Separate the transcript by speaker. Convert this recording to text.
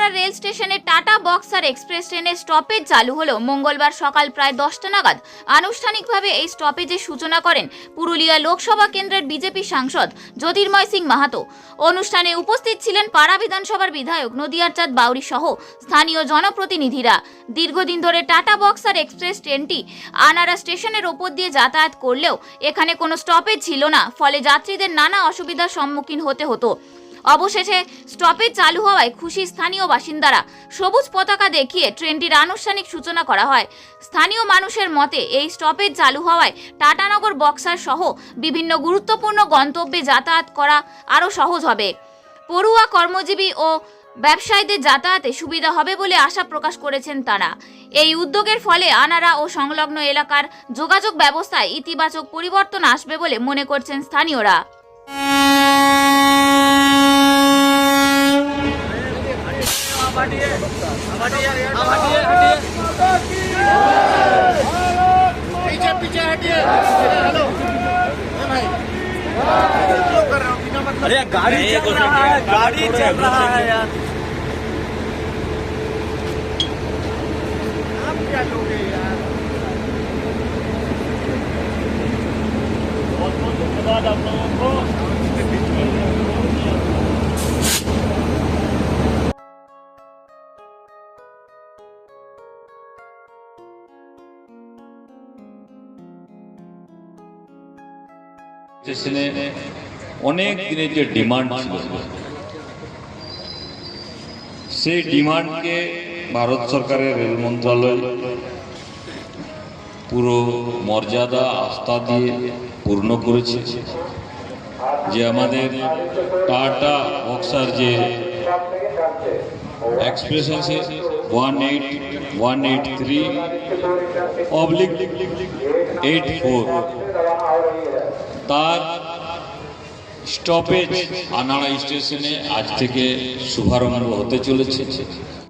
Speaker 1: আনারা rail স্টেশনে Tata Buxar express ট্রেনের stoppage চালু হলো। মঙ্গলবার সকাল প্রায় দশটা নাগাদ। আনুষ্ঠানিকভাবে এই স্টপেজের সূচনা করেন পুরুলিয়া লোকসভা কেন্দ্রের বিজেপি সাংসদ জ্যোতির্ময় সিং মাহাতো। অনুষ্ঠানে উপস্থিত ছিলেন পাড়া বিধানসভার বিধায়ক নদিয়ার চাঁদ বাউরি সহ স্থানীয় জনপ্রতিনিধিরা। দীর্ঘদিন ধরে টাটা বক্সার এক্সপ্রেস ট্রেনটি আনারা স্টেশনের ওপর দিয়ে যাতায়াত করলেও এখানে কোনো স্টপেজ ছিল না। ফলে যাত্রীদের নানা অসুবিধার সম্মুখীন হতে হতো। অবশেষে স্টপেজ চালু হওয়ায় খুশি স্থানীয় বাসিন্দারা। সবুজ পতাকা দেখিয়ে ট্রেনটির আনুষ্ঠানিক সূচনা করা হয়। স্থানীয় মানুষের মতে, এই স্টপেজ চালু হওয়ায় টাটানগর বক্সার সহ বিভিন্ন গুরুত্বপূর্ণ গন্তব্যে যাতায়াত করা আরও সহজ হবে। পড়ুয়া কর্মজীবী ও ব্যবসায়ীদের যাতায়াতে সুবিধা হবে বলে আশা প্রকাশ করেছেন তারা। এই উদ্যোগের ফলে আনারা ও সংলগ্ন এলাকার যোগাযোগ ব্যবস্থায় ইতিবাচক পরিবর্তন আসবে বলে মনে করছেন স্থানীয়রা।
Speaker 2: पीछे पीछे हटिए हेलो भाई कर रहे हो बिना मतलब
Speaker 3: अरे गाड़ी चल रहा है गाड़ी चल रहा है यार।
Speaker 2: आप क्या लोगे यार?
Speaker 3: बहुत बहुत धन्यवाद आप लोगों को।
Speaker 4: স্টেশনে অনেক দিনের যে ডিমান্ড ছিল, সেই ডিমান্ডকে ভারত সরকারের রেল মন্ত্রণালয় পুরো মর্যাদা, আস্থা দিয়ে পূর্ণ করেছে যে আমাদের টাটা বক্সার যে এক্সপ্রেস আছে one eight one eight three oblique eight four তার স্টপেজ আনাড়া স্টেশনে আজ থেকে শুভারম্ভ হতে চলেছে।